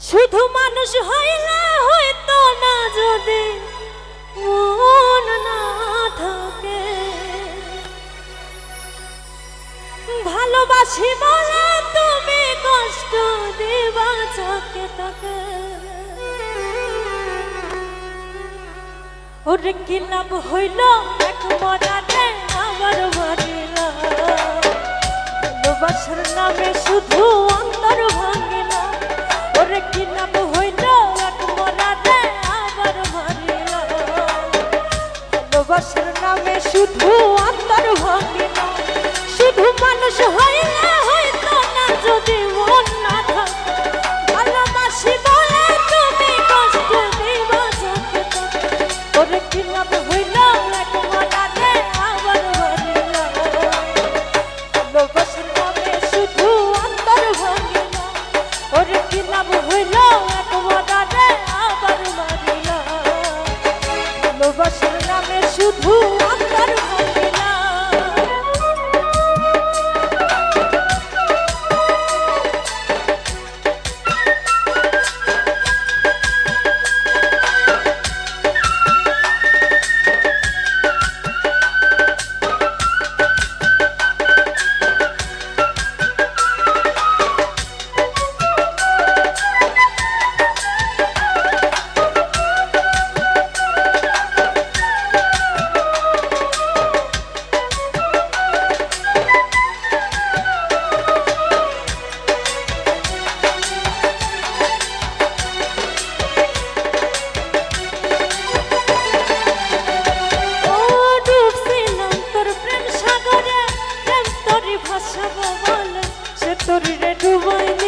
শুধু মানুষ হইলে হইতো না যদি মন না থাকে। ভালোবাসি বলে তুমি কষ্ট দেবা চাকে তাকে। ওর কি লাভ হইল? এক মজাতে আমার মরিল ভালোবাসার নামে শুধু আমি শরীরে ডুবাইনি।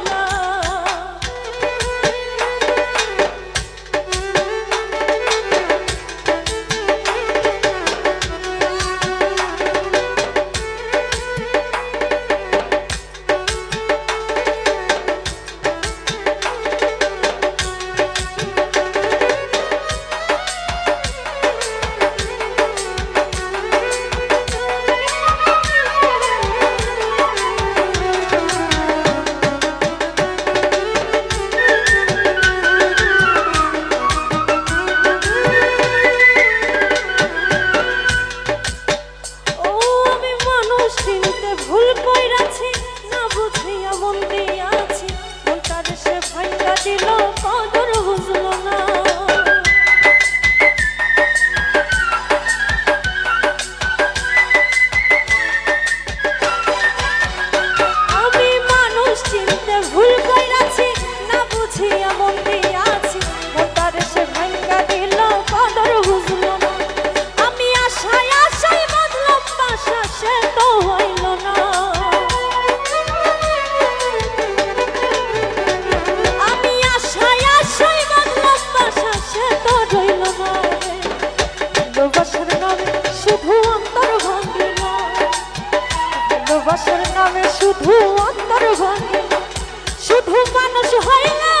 বুঝিয়া মন দিয়াছি, মন তার না। আমি মানুষ চিনতে ভুল কইরাছি, না বুঝিয়া মন দিয়াছি ভালোবাসার নামে শুধু অন্তর ভাঙে ভালোবাসার নামে শুধু অন্তর ভাঙে শুধু মানুষ হয় না